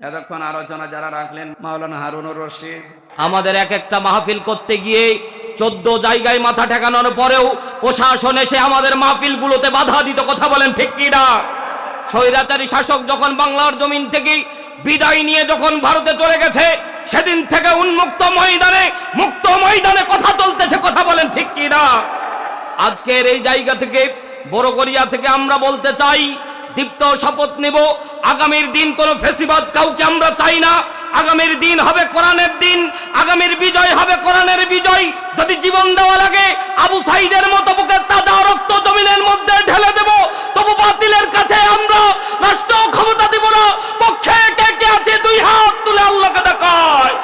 এতক্ষণ আলোচনা যারা রাখলেন, মাওলানা হারুনুর রশিদ। আমাদের এক একটা মাহফিল করতে গিয়ে চোদ্দ জায়গায় মাথা ঠেকানোর পরেও প্রশাসন এসে আমাদের মাহফিলগুলোতে বাধা দিত, কথা বলেন ঠিক কি না? স্বৈরাচারী শাসক যখন বাংলার জমিন থেকে বিদায় নিয়ে যখন ভারতে চলে গেছে, সেদিন থেকে উন্মুক্ত ময়দানে, মুক্ত ময়দানে কথা চলতেছে কথা বলেন ঠিক কি না? আজকের এই জায়গা থেকে, বড়গড়িয়া থেকে আমরা বলতে চাই দীপ্ত শপথ নেব। আগামীর দিন কোন ফেসিবাদ কাউকে আমরা চাই না। আগামীর দিন হবে কোরআনের দিন। আগামীর বিজয় হবে কোরআনের বিজয়। যদি জীবন দেওয়া লাগে, আবু সাইদের মতো বুকের তাজা রক্ত জমিনের মধ্যে ঢেলে দেব। তবু বাতিলের কাছে আমরা রাষ্ট্র ক্ষমতা দিব না। পক্ষে কে কে আছে দুই হাত তুলে আল্লাহকে দেখায়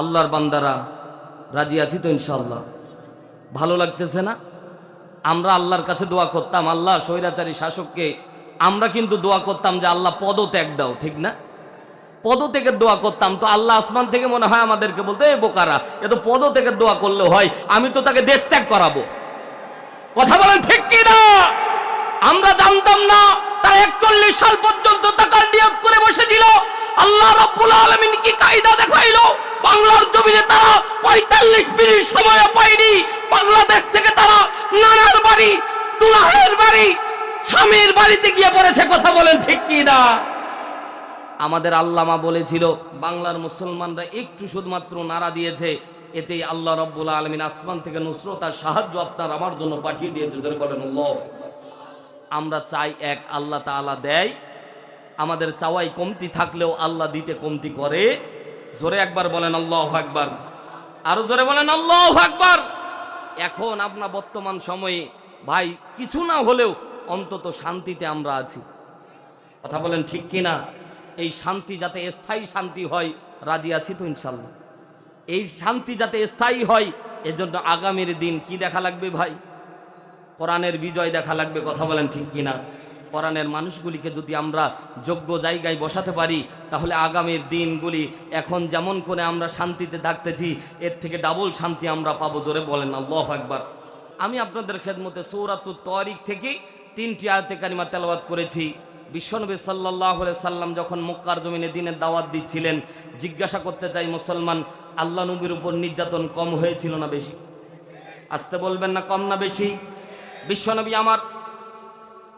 আল্লাহর বান্দারা রাজি আছি তো ইনশাল্লাহ ভালো লাগতেছে না? আমরা আল্লাহর কাছে দোয়া করতাম, আল্লাহ স্বৈরাচারী শাসককে, আমরা কিন্তু দোয়া করতাম যে আল্লাহ পদত্যাগ দাও, ঠিক না? পদত্যাগের দোয়া করতাম তো আল্লাহ আসমান থেকে মনে হয় আমাদেরকে বলতে, এ বোকারা, এ তো পদত্যাগের দোয়া করলে হয়, আমি তো তাকে দেশ ত্যাগ করাবো। কথা বলেন ঠিক কি না? আমরা জানতাম না, তারা একচল্লিশ সাল পর্যন্ত টাকার নিয়োগ করে বসেছিল। আল্লাহ রব্বুল আলমিন কি কায়দা দেখাইলো? বাংলার জমিনে তারা পঁয়তাল্লিশ মিনিট সময় পায়নি। বাংলাদেশ থেকে তারা নানার বাড়ি, দুলাহের বাড়ি, স্বামীর বাড়িতে গিয়ে পড়েছে, কথা বলেন ঠিক কি না আমাদের আল্লামা বলেছিল, বাংলার মুসলমানরা একটু শুধুমাত্র নাড়া দিয়েছে, এতেই আল্লাহ রব্বুল আলমিন আসমান থেকে নুসরত আর সাহায্য আপনার আমার জন্য পাঠিয়ে দিয়েছে ধরে বলেন আমরা চাই এক আল্লাহ তাআলা দেয়, আমাদের চাওয়াই কমতি থাকলেও আল্লাহ দিতে কমতি করে। জোরে একবার বলেন আল্লাহ একবার আরও জোরে বলেন আল্লাহ একবার এখন আপনার বর্তমান সময়ে, ভাই, কিছু না হলেও অন্তত শান্তিতে আমরা আছি। কথা বলেন ঠিক কিনা? এই শান্তি যাতে স্থায়ী শান্তি হয়, রাজি আছি তো ইনশাল্লাহ। এই শান্তি যাতে স্থায়ী হয়, এজন্য আগামীর দিন কি দেখা লাগবে ভাই? কোরআনের বিজয় দেখা লাগবে, কথা বলেন ঠিক কিনা? কোরআনের মানুষগুলিকে যদি আমরা যোগ্য জায়গায় বসাতে পারি, তাহলে আগামীর দিনগুলি এখন যেমন করে আমরা শান্তিতে থাকতেছি, এর থেকে ডাবল শান্তি আমরা পাবো জোরে বলেন আল্লাহ একবার আমি আপনাদের খেদমতে সৌরাতুর তরিক থেকে তিনটি আয়তে কারিমা তেলাওয়াত করেছি। বিশ্বনবী সাল্লাহ সাল্লাম যখন মক্কার জমিনে দিনের দাওয়াত দিচ্ছিলেন, জিজ্ঞাসা করতে চাই মুসলমান, আল্লাহ নবীর উপর নির্যাতন কম হয়েছিল না বেশি? আসতে বলবেন না কম না বেশি? বিশ্বনবী আমার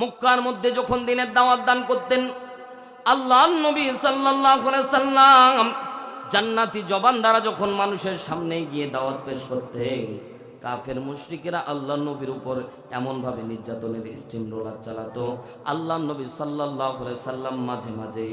মক্কার মধ্যে যখন দিনের দাওয়াত দান করতেন আল্লাহ নবী সাল্লাম জান্নাতি জবান দ্বারা যখন মানুষের সামনে গিয়ে দাওয়াত পেশ করতেন, কাফের মুশ্রিকেরা আল্লাহ নবীর উপর এমনভাবে নির্যাতনের স্টিম রোলার চালাতো। আল্লাহ নবী সাল্লাহ সাল্লাম মাঝে মাঝে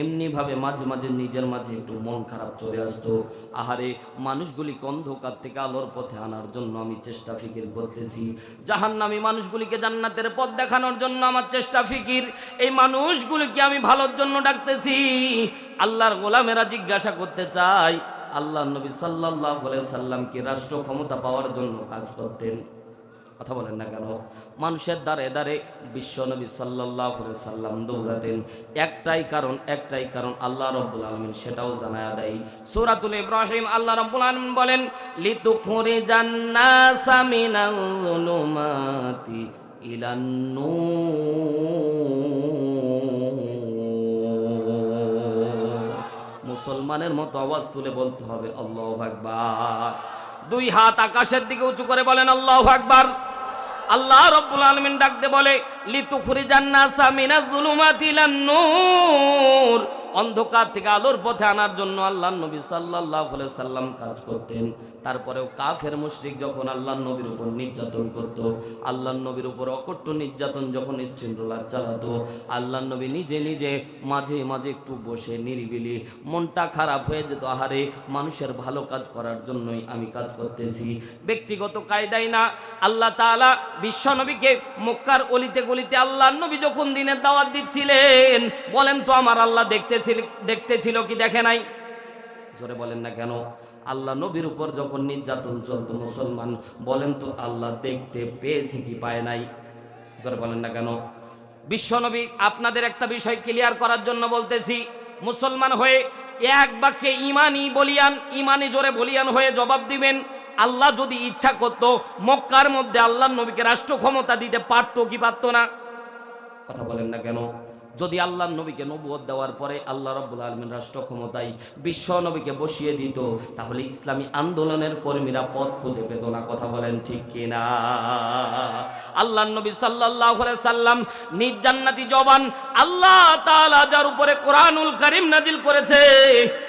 এমনিভাবে মাঝে মাঝে নিজের মাঝে একটু মন খারাপ চলে আসতো। আহারে, মানুষগুলিকে অন্ধকার থেকে আলোর পথে আনার জন্য আমি চেষ্টা ফিকির করতেছি। জাহান্নামী মানুষগুলিকে জান্নাতের পথ দেখানোর জন্য আমার চেষ্টা ফিকির। এই মানুষগুলিকে আমি ভালোর জন্য ডাকতেছি। আল্লাহর গোলামেরা জিজ্ঞাসা করতে চাই আল্লাহ নবী সাল্লাহ সাল্লামকে রাষ্ট্র ক্ষমতা পাওয়ার জন্য কাজ করতেন? কথা বলেন না কেন? মানুষের দ্বারে দ্বারে বিশ্ব নবী সাল্লাহ সাল্লাম দৌড়াতেন। একটাই কারণ একটাই কারণ আল্লাহ রব্বুল আলমিন সেটাও জানায় দেয়। সূরাতুল ইব্রাহিম আল্লাহ রব্বুল আলমিন বলেন মিনাল যুলুমাতি ইলান নূর। মুসলমানের মতো আওয়াজ তুলে বলতে হবে, আল্লাহ আকবার। দুই হাত আকাশের দিকে উঁচু করে বলেন, আল্লাহ আকবার। আল্লাহ রব্বুল আলমিন ডাকতে বলে লিতুখরি জান্নাসা মিনাজ জুলুমাতিলান নূর অন্ধকার থেকে আলোর পথে আনার জন্য আল্লাহ নবী আলাইহি সাল্লাম কাজ করতেন। তারপরেও কাফের মুশরিক যখন আল্লাহ নবীর উপর নির্যাতন করত আল্লাহ নবীর উপর অকট্ট নির্যাতন যখন স্টিমরোলার চালাতো আল্লাহ নবী নিজে নিজে মাঝে মাঝে একটু বসে নিরিবিলি, মনটা খারাপ হয়ে যেত, আহারে মানুষের ভালো কাজ করার জন্যই আমি কাজ করতেছি। ব্যক্তিগত কায়দায় না, আল্লাহ তাআলা বিশ্ব নবীকে মক্কার অলিতে গলিতে আল্লাহ নবী যখন দিনের দাওয়াত দিচ্ছিলেন, বলেন তো আমার আল্লাহ দেখতেছিল দেখতেছিল কি দেখে নাই? জোরে বলেন না কেন? আল্লাহ নবীর উপর যখন নির্যাতন চলতো, মুসলমান বলেন তো আল্লাহ দেখতে পেয়েছি কি পায় নাই? জোরে বলেন না কেন? বিশ্বনবী আপনাদের একটা বিষয় ক্লিয়ার করার জন্য বলতেছি, মুসলমান হয়ে এক বাক্যে ইমানই বলিয়ান ইমানি জোরে বলিয়ান হয়ে জবাব দিবেন। আল্লাহ যদি ইচ্ছা করত, মক্কার মধ্যে আল্লাহ নবীকে রাষ্ট্র ক্ষমতা দিতে পারতো কি পারতো না? কথা বলেন না কেন? যদি আল্লাহ নবীকে নবুয়ত দেওয়ার পরে আল্লাহ রব্বুল আলমিন রাষ্ট্র ক্ষমতায় বিশ্ব নবীকে বসিয়ে দিত, তাহলে ইসলামী আন্দোলনের কর্মীরা পথ খুঁজে পেত না, কথা বলেন ঠিক কিনা? আল্লাহ নবী সাল্লাহ সাল্লাম নিজ জান্নাতি জবান আল্লাহ তালা যার উপরে কোরআনুল করিম নাজিল করেছে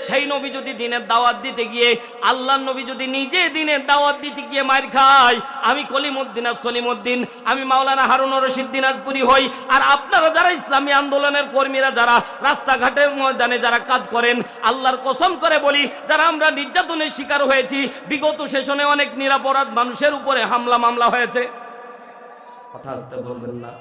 সেই নবী যদি দিনের দাওয়াত দিতে গিয়ে আল্লাহ নবী যদি নিজে দিনের দাওয়াত দিতে গিয়ে মার খায়, আমি কলিমুদ্দিন আর সলিমুদ্দিন, আমি মাওলানা হারুন রশিদ দিনাজপুরি হই, আর আপনারা যারা ইসলামী আন্দোলনের কর্মীরা, যারা রাস্তাঘাটের ময়দানে যারা কাজ করেন, আল্লাহর কসম করে বলি, যারা আমরা নির্যাতনের শিকার হয়েছি, বিগত সেশনে অনেক নিরাপরাধ মানুষের উপরে হামলা মামলা হয়েছে। কথা আসতে বলবেন না।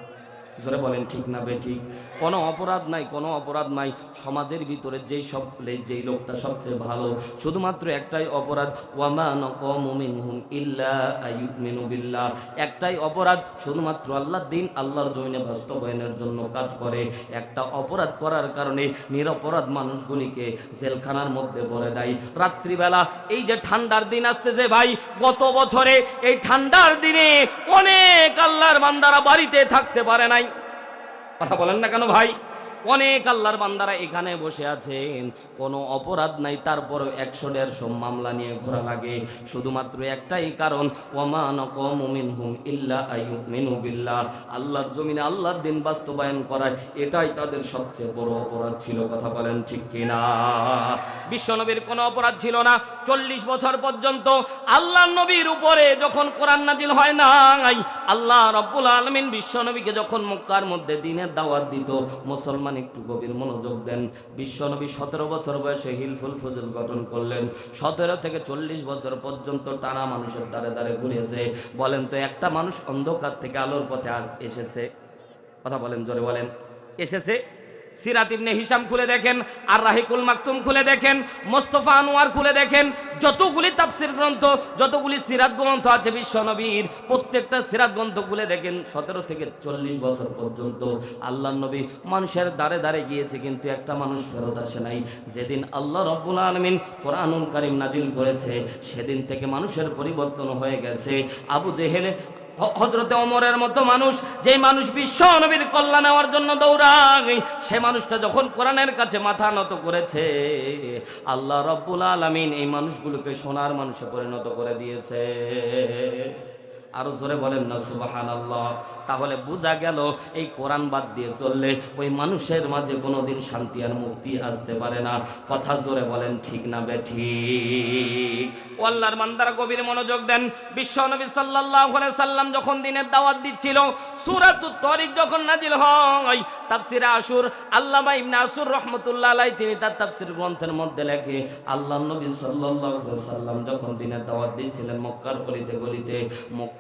জোরে বলেন, ঠিক না বে ঠিক? কোনো অপরাধ নাই, কোনো অপরাধ নাই। সমাজের ভিতরে যেই সব যেই লোকটা সবচেয়ে ভালো, শুধুমাত্র একটাই অপরাধ, ওয়ামা নকমু ইল্লা বিল্লাহ। একটাই অপরাধ, শুধুমাত্র আল্লাহ দিন আল্লাহর জমিনে বাস্তবায়নের জন্য কাজ করে। একটা অপরাধ করার কারণে নিরপরাধ মানুষগুলিকে জেলখানার মধ্যে ভরে দেয়। রাত্রিবেলা এই যে ঠান্ডার দিন আসতেছে ভাই, গত বছরে এই ঠান্ডার দিনে অনেক আল্লাহর বান্দারা বাড়িতে থাকতে পারে নাই। কথা বলেন না কেন ভাই? অনেক আল্লাহর বান্দারা এখানে বসে আছেন। কোনো অপরাধ নাই তারপর একশো দেড়শো মামলা নিয়ে ঘোরা লাগে। শুধুমাত্র একটাই কারণ ওমান কমিন হুম ইল্লা আইমিনু আল্লাহর জমিনে আল্লাহর দিন বাস্তবায়ন করায়, এটাই তাদের সবচেয়ে বড় অপরাধ ছিল, কথা বলেন ঠিক কিনা? বিশ্বনবীর কোনো অপরাধ ছিল না। চল্লিশ বছর পর্যন্ত আল্লাহ নবীর উপরে যখন কোরআন নাজিল হয় নাই, আল্লাহ রব্বুল আলমিন বিশ্বনবীকে যখন মক্কার মধ্যে দিনের দাওয়াত দিত, মুসলমান একটু গভীর মনোযোগ দেন। বিশ্বনবী সতেরো বছর বয়সে হিলফুল ফজল গঠন করলেন। সতেরো থেকে চল্লিশ বছর পর্যন্ত টানা মানুষের দ্বারে দ্বারে ঘুরেছে। বলেন তো, একটা মানুষ অন্ধকার থেকে আলোর পথে এসেছে? কথা বলেন, জোরে বলেন। এসেছে? সিরাত ইবনে হিসাম খুলে দেখেন, আর রাহিকুল মাকতুম খুলে দেখেন, মোস্তফা আনোয়ার খুলে দেখেন, যতগুলি তাফসির গ্রন্থ, যতগুলি সিরাত গ্রন্থ আছে বিশ্বনবীর প্রত্যেকটা সিরাত গ্রন্থ খুলে দেখেন সতেরো থেকে চল্লিশ বছর পর্যন্ত। আল্লাহ নবী মানুষের দ্বারে দ্বারে গিয়েছে, কিন্তু একটা মানুষ ফেরত আসে নাই। যেদিন আল্লাহ রব্বুল আলমিন কোরআনুল কারিম নাজিল করেছে, সেদিন থেকে মানুষের পরিবর্তন হয়ে গেছে। আবু জেহেলে হজরতে অমরের মতো মানুষ যে মানুষ বিশ্ব নবীর কল্যাণ হওয়ার জন্য দৌড়ায়, সে মানুষটা যখন কোরআনের কাছে মাথা নত করেছে, আল্লাহ রব্বুল আলমিন এই মানুষগুলোকে সোনার মানুষে পরিণত করে দিয়েছে। আরও জোরে বলেন না সুবাহান আল্লাহ তাহলে বোঝা গেল এই কোরআন বাদ দিয়ে চললে ওই মানুষের মাঝে কোনোদিন শান্তি আর মুক্তি আসতে পারে না। কথা জোরে বলেন, ঠিক না বে, ঠিক? ও আল্লাহর মান্দারা গভীর মনোযোগ দেন। বিশ্ব নবী সাল্লাম যখন দিনের দাওয়াত দিচ্ছিল, সূরাতুত তরিক যখন ইবনে আসুর রাহমাতুল্লাহ তিনি তার গ্রন্থের মধ্যে লেখে, আল্লাহ নবী আলাইহি সাল্লাম যখন দিনের দাওয়াত দিচ্ছিলেন মক্কার গলিতে গলিতে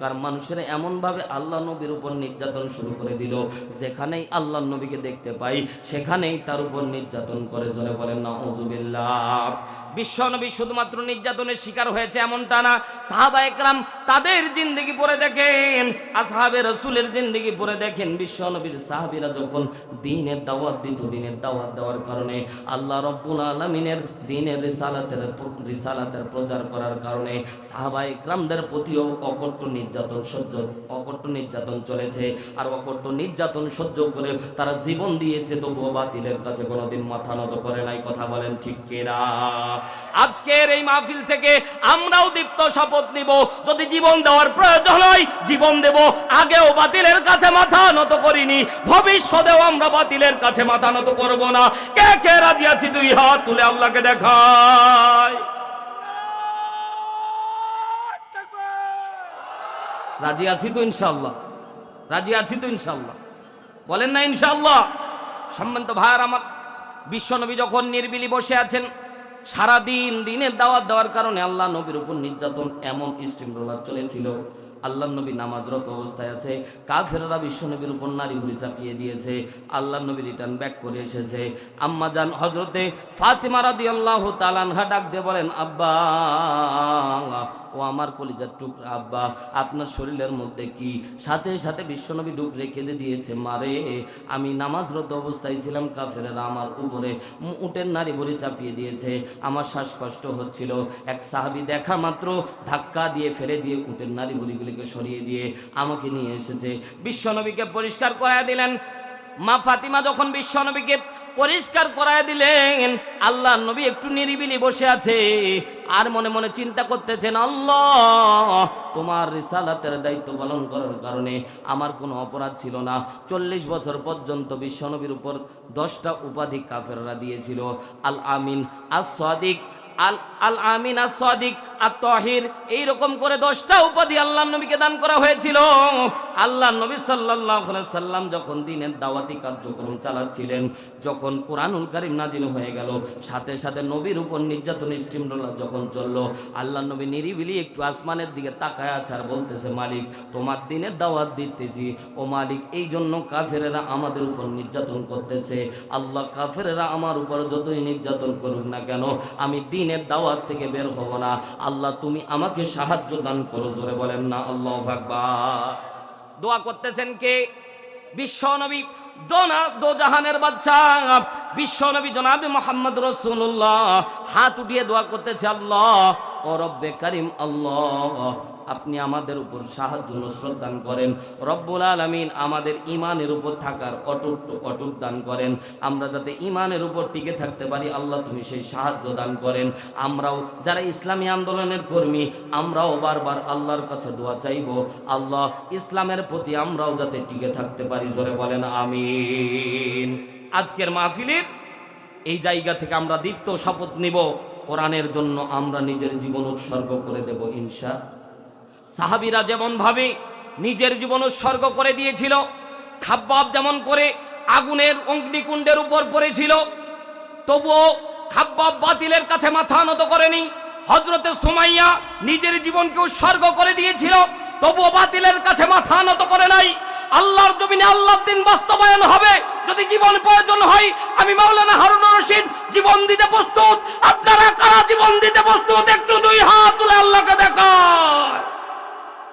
মক্কার মানুষেরা এমন ভাবে আল্লাহ নবীর উপর নির্যাতন শুরু করে দিল। যেখানেই আল্লাহ নবীকে দেখতে পাই, সেখানেই তার উপর নির্যাতন করে, জোরে বলেন না বিশ্ব নবী শুধুমাত্র নির্যাতনের শিকার হয়েছে এমনটা না, সাহাবা একরাম তাদের জিন্দগি পড়ে দেখেন, আসহাবে রসুলের জিন্দগি পড়ে দেখেন। বিশ্ব নবীর সাহাবিরা যখন দিনের দাওয়াত দিত, দিনের দাওয়াত দেওয়ার কারণে আল্লাহ রব্বুল আলমিনের দিনের রিসালাতের রিসালাতের প্রচার করার কারণে সাহাবা একরামদের প্রতিও অকট্ট নির্যাতন সহ্য, অকট্ট নির্যাতন চলেছে। আর অকট্ট নির্যাতন সহ্য করে তারা জীবন দিয়েছে, তবুও বাতিলের কাছে কোনোদিন মাথা নত করে নাই। কথা বলেন ঠিক কিনা? আজকের এই মাহফিল থেকে আমরাও দীপ্ত শপথ নিব। যদি জীবন দেওয়ার প্রয়োজন হয়, জীবন দেব। আগেও বাতিলের কাছে মাথা নত করিনি। ভবিষ্যতেও আমরা বাতিলের কাছে মাথা নত করব না। কে কে রাজি আছি দুই হাত তুলে আল্লাহকে দেখায় রাজি আছি তো ইনশাল্লাহ রাজি আছি তো ইনশাল্লাহ বলেন না ইনশাল্লাহ সম্মানিত ভাইয়ার আমার বিশ্বনবী যখন নির্বিলি বসে আছেন, সারাদিন দিনের দাওয়াত দেওয়ার কারণে আল্লাহ নবীর উপর নির্যাতন এমন স্টিম রোলার চলেছিল আল্লাহ নবী নামাজরত অবস্থায় আছে, কাফেররা বিশ্ব নবীর উপর নারী ভুড়ি চাপিয়ে দিয়েছে আল্লাহ নবী রিটার্ন ব্যাক করে এসেছে। আম্মা জান হজরতে ফাতিমা রাদি আল্লাহ তালানহা ডাক দিয়ে বলেন, আব্বা, ও আমার কলিজার টুকরা, আব্বা, আপনার শরীরের মধ্যে কি সাথে সাথে বিশ্বনবী ডুক রেখে দিয়েছে? মারে, আমি নামাজরত অবস্থায় ছিলাম, কাফেরেরা আমার উপরে উটের নারী ভরি চাপিয়ে দিয়েছে। আমার শ্বাসকষ্ট হচ্ছিল। এক সাহাবি দেখা মাত্র ধাক্কা দিয়ে ফেলে দিয়ে উটের নারী ভুড়িগুলিকে সরিয়ে দিয়ে আমাকে নিয়ে এসেছে। বিশ্বনবীকে পরিষ্কার করায় দিলেন। মা ফাতিমা যখন বিশ্বনবীকে পরিষ্কার করায় দিলেন আল্লাহ নবী একটু নিরিবিলি বসে আছে আর মনে মনে চিন্তা করতেছেন, আল্লাহ, তোমার রিসালাতের দায়িত্ব পালন করার কারণে আমার কোনো অপরাধ ছিল না। চল্লিশ বছর পর্যন্ত বিশ্বনবীর উপর দশটা উপাধি কাফেররা দিয়েছিল। আল আমিন আস সাদিক আল আল আমিন আস সাদিক আর তহির এইরকম করে দশটা উপাধি আল্লাহ নবীকে দান করা হয়েছিল। আল্লাহ নবী সাল্লাহ সাল্লাম যখন দিনের দাওয়াতি কার্যক্রম চালাচ্ছিলেন, যখন কোরআনুল কারিম নাজিল হয়ে গেল, সাথে সাথে নবীর উপর নির্যাতন স্টিমরোলার যখন চলল, আল্লাহ নবী নিরিবিলি একটু আসমানের দিকে তাকায় আছে আর বলতেছে, মালিক, তোমার দিনের দাওয়াত দিতেছি। ও মালিক এই জন্য কাফেরেরা আমাদের উপর নির্যাতন করতেছে। আল্লাহ কাফেরেরা আমার উপর যতই নির্যাতন করুক না কেন, আমি দিনের দাওয়াত থেকে বের হব না। আল্লাহ, তুমি আমাকে সাহায্য দান করো, জোরে বলেন না, আল্লাহ আকবার। দোয়া করতেছেন কে? বিশ্ব নবী, দোনা দো বাচ্চা বিশ্ব নবী জনাবি মোহাম্মদ রসুল্লাহ হাত উঠিয়ে দোয়া করতেছে আল্লাহ ও রব্বে করিম আল্লাহ, আপনি আমাদের উপর সাহায্য নসরত দান করেন। রব্বুল আলমিন আমাদের ইমানের উপর থাকার অটুট অটুট দান করেন। আমরা যাতে ইমানের উপর টিকে থাকতে পারি, আল্লাহ তুমি সেই সাহায্য দান করেন। আমরাও যারা ইসলামী আন্দোলনের কর্মী, আমরাও বারবার আল্লাহর কাছে দোয়া চাইব। আল্লাহ ইসলামের প্রতি আমরাও যাতে টিকে থাকতে পারি, জোরে বলেন আমিন। আজকের মাহফিলের এই জায়গা থেকে আমরা দীপ্ত শপথ নিব। কোরআনের জন্য আমরা নিজের জীবন উৎসর্গ করে দেব ইনশা। সাহাবিরা যেমন ভাবে নিজের জীবন উৎসর্গ করে দিয়েছিল, খাব্বাব যেমন করে আগুনের অগ্নিকুণ্ডের উপর পড়েছিল, তবুও খাব্বাব বাতিলের কাছে মাথা নত করেনি। হজরতে সুমাইয়া নিজের জীবনকে উৎসর্গ করে দিয়েছিল, তবুও বাতিলের কাছে মাথা নত করে নাই। আল্লাহর জমিনে আল্লাহর দিন বাস্তবায়ন হবে যদি জীবন প্রয়োজন হয়, আমি মাওলানা হারুন রশিদ, জীবন দিতে প্রস্তুত। আপনারা কারা জীবন দিতে প্রস্তুত? একটু দুই হাত তুলে আল্লাহকে দেখা